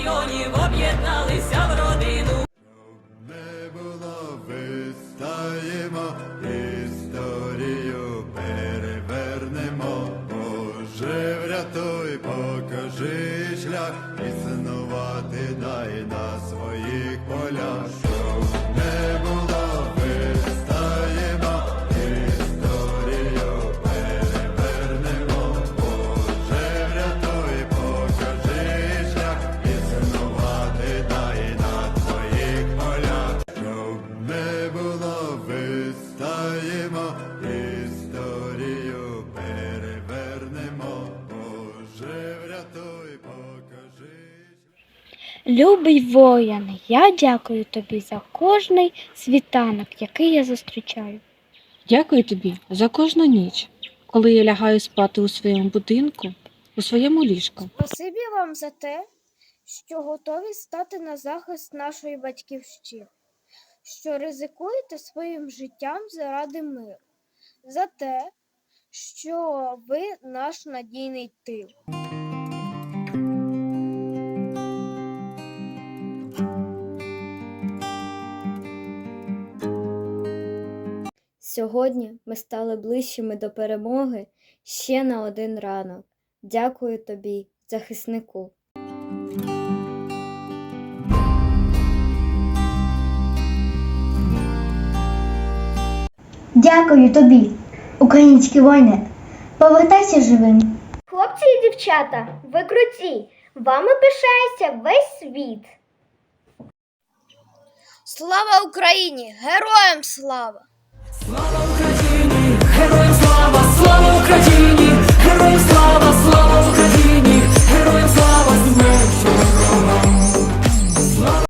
мільйонів об'єдналися в родину. Не було, вистаємо, історію перевернемо. Боже, врятуй, покажи шлях, існувати дай на своїх полях. Врятуй, покажи. Любий воїн, я дякую тобі за кожний світанок, який я зустрічаю. Дякую тобі за кожну ніч, коли я лягаю спати у своєму будинку, у своєму ліжку. Спасибі вам за те, що готові стати на захист нашої батьківщини, що ризикуєте своїм життям заради миру, за те, що ви наш надійний тил. Сьогодні ми стали ближчими до перемоги ще на один ранок. Дякую тобі, захиснику. Дякую тобі, українські воїни. Повертайся живим. Хлопці і дівчата, ви круті! Вами пишається весь світ. Слава Україні! Героям слава! Слава